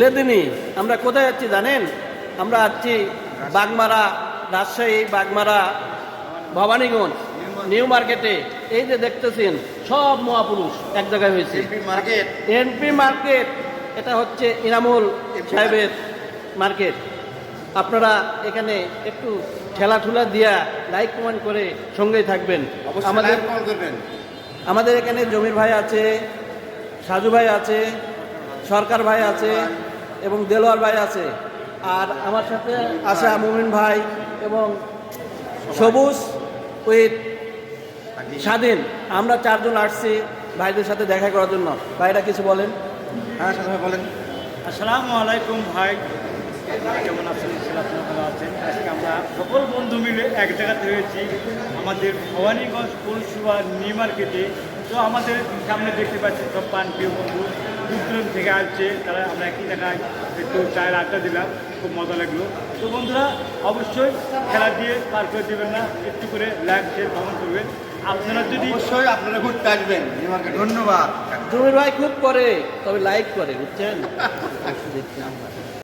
লেদিনি আমরা কোথায় যাচ্ছি জানেন? আমরা যাচ্ছি বাগমারা রাজশাহী বাগমারা ভবানীগঞ্জ নিউ মার্কেটে। এই যে দেখতেছেন সব মহাপুরুষ এক জায়গায় হয়েছে। মার্কেট। এনপি মার্কেট এটা হচ্ছে ইনামুল সাহেবের মার্কেট। আপনারা এখানে একটু ঠেলাঠুলা দিয়া লাইক কমেন্ট করে সঙ্গেই থাকবেন। আমাদের আমাদের এখানে জমির ভাই আছে সাজু ভাই আছে সরকার ভাই আছে এবং দেলোয়ার ভাই আছে। আর আমার সাথে আছে মুমিন ভাই এবং সবুজ উইথ স্বাধীন। আমরা চারজন আসছি ভাইদের সাথে দেখা করার জন্য। ভাইরা কিছু বলেন। হ্যাঁ সাথে বলেন। আসসালামু আলাইকুম ভাই। কেমন আছেন? ভালো আছেন। আজকে আমরা সকল বন্ধু মিলে এক জায়গাতে হয়েছি আমাদের ভবানীগঞ্জ পৌরসভা নিউ মার্কেটে। তো আমাদের সামনে দেখতে পাচ্ছি সব পান প্রিয় বন্ধু। দূর দূরান্ত থেকে আসছে তারা আমরা একই জায়গায় একটু চায়ের আড্ডা দিলাম খুব মজা লাগল। তো বন্ধুরা অবশ্যই খেলা দিয়ে পার করে দেবেন না একটু করে লাইক শেয়ার ভ্রমণ করবেন। আপনারা যদি অবশ্যই আপনারা ঘুরতে আসবেন ধন্যবাদ। জমির ভাই খুব করে তবে লাইক করে বুঝছেন? দেখছি আমরা